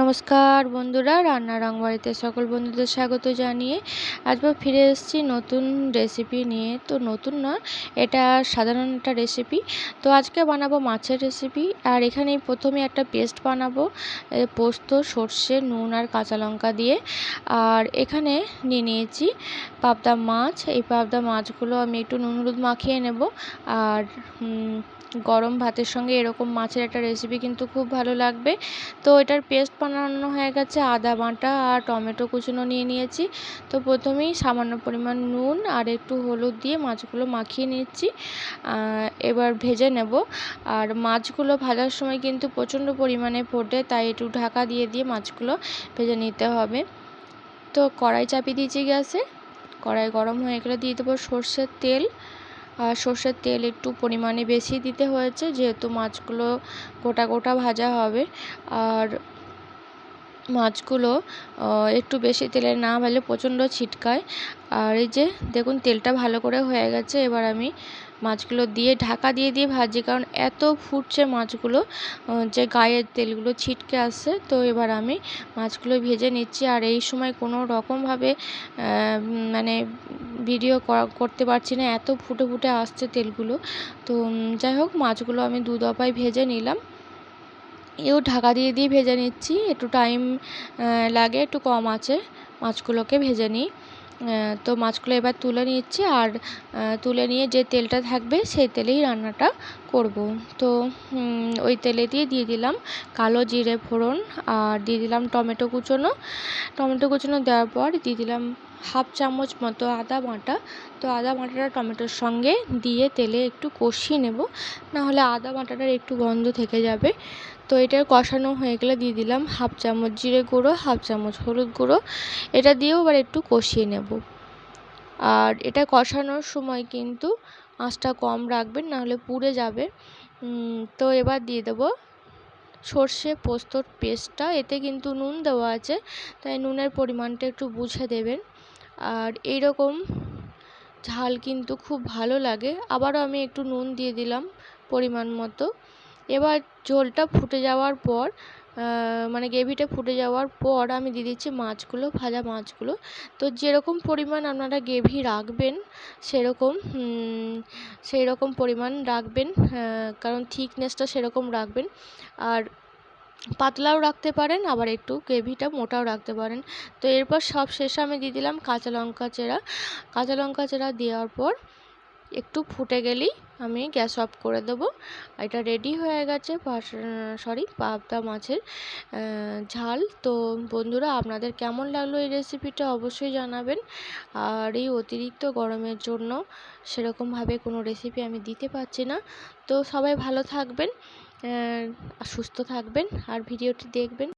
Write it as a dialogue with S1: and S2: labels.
S1: নমস্কার বন্ধুরা, রান্না রংবাড়িতে সকল বন্ধুদের স্বাগত জানিয়ে আজকে ফিরে এসেছি নতুন রেসিপি নিয়ে। তো নতুন না, এটা সাধারণ একটা রেসিপি। তো আজকে বানাবো মাছের রেসিপি। আর এখানে প্রথমে একটা পেস্ট বানাবো পোস্ত, সর্ষে, নুন আর কাঁচা লঙ্কা দিয়ে। আর এখানে নিয়ে নিয়েছি পাবদা মাছ। এই পাবদা মাছগুলো আমি একটু নুন হলুদ মাখিয়ে নেব। আর গরম ভাতের সঙ্গে এরকম মাছের একটা রেসিপি কিন্তু খুব ভালো লাগবে। তো এটার পেস্ট বানানো হয়ে গেছে, আদা বাটা আর টমেটো কুচুনো নিয়ে নিয়েছি। তো প্রথমেই সামান্য পরিমাণ নুন আর একটু হলুদ দিয়ে মাছগুলো মাখিয়ে নিচ্ছি। এবার ভেজে নেব। আর মাছগুলো ভাজার সময় কিন্তু প্রচণ্ড পরিমাণে ফোটে, তাই একটু ঢাকা দিয়ে দিয়ে মাছগুলো ভেজে নিতে হবে। তো কড়াই চাপিয়ে দিয়েছি গ্যাসে। কড়াই গরম হয়ে গেলে দিয়ে দেবো সর্ষের তেল। আর সর্ষের তেল একটু পরিমাণে বেশি দিতে হয়েছে, যেহেতু মাছগুলো গোটা গোটা ভাজা হবে। আর মাছগুলো একটু বেশি তেলে না ভাজলে প্রচণ্ড ছিটকায়। আর এই যে, দেখুন তেলটা ভালো করে হয়ে গেছে, এবার আমি মাছগুলো দিয়ে ঢাকা দিয়ে দিয়ে ভাজি, কারণ এত ফুটছে মাছগুলো যে গায়ের তেলগুলো ছিটকে আসছে। তো এবার আমি মাছগুলো ভেজে নিচ্ছি, আর এই সময় কোনো রকমভাবে মানে ভিডিও করতে পারছি না, এত ফুটে ফুটে আসছে তেলগুলো। তো যাই হোক, মাছগুলো আমি দু দফায় ভেজে নিলাম। এও ঢাকা দিয়ে দিয়ে ভেজে নিচ্ছি। একটু টাইম লাগে, একটু কম আছে। মাছগুলোকে ভেজে নিই। তো মাছগুলো এবার তুলে নিচ্ছি আর তুলে নিয়ে যে তেলটা থাকবে সেই তেলেই রান্নাটা করব। তো ওই তেলে দিয়ে দিয়ে দিলাম কালো জিরে ফোড়ন আর দিয়ে দিলাম টমেটো কুচোনো। টমেটো কুচোনো দেওয়ার পর দিয়ে দিলাম হাফ চামচ মতো আদা বাটা। তো আদা বাটাটা টমেটোর সঙ্গে দিয়ে তেলে একটু কষিয়ে নেব। নাহলে আদা বাটাটার একটু গন্ধ থেকে যাবে। তো এটা কষানো হয়ে গেলে দিয়ে দিলাম হাফ চামচ জিরে গুঁড়ো, হাফ চামচ হলুদ গুঁড়ো। এটা দিয়েও আবার একটু কষিয়ে নেব। আর এটা কষানোর সময় কিন্তু আঁচটা কম রাখবেন, নাহলে পুড়ে যাবে। তো এবার দিয়ে দেবো সর্ষে পোস্তর পেস্টটা। এতে কিন্তু নুন দেওয়া আছে, তাই নুনের পরিমাণটা একটু বুঝে দেবেন। আর এইরকম ঝাল কিন্তু খুব ভালো লাগে। আবারও আমি একটু নুন দিয়ে দিলাম পরিমাণ মতো। এবার ঝোলটা ফুটে যাওয়ার পর মানে গ্রেভিটা ফুটে যাওয়ার পর আমি দিয়ে দিচ্ছি মাছগুলো, ভাজা মাছগুলো। তো যেরকম পরিমাণ আপনারা গ্রেভি রাখবেন, সেরকম সেই রকম পরিমাণ রাখবেন কারণ থিকনেসটা সেরকম রাখবেন। আর পাতলাও রাখতে পারেন, আবার একটু গ্রেভিটা মোটাও রাখতে পারেন। তো এরপর সব শেষে আমি দিয়ে দিলাম কাঁচা লঙ্কা চেরা। কাঁচা লঙ্কা চেরা দেওয়ার পর একটু ফুটে গেলেই আমি গ্যাস অফ করে দেবো। এটা রেডি হয়ে গেছে সরি, পাবদা মাছের ঝাল। তো বন্ধুরা, আপনাদের কেমন লাগল এই রেসিপিটা অবশ্যই জানাবেন। আর এই অতিরিক্ত গরমের জন্য সেরকমভাবে কোনো রেসিপি আমি দিতে পারছি না। তো সবাই ভালো থাকবেন। সুস্থ থাকবেন আর ভিডিওটি দেখবেন।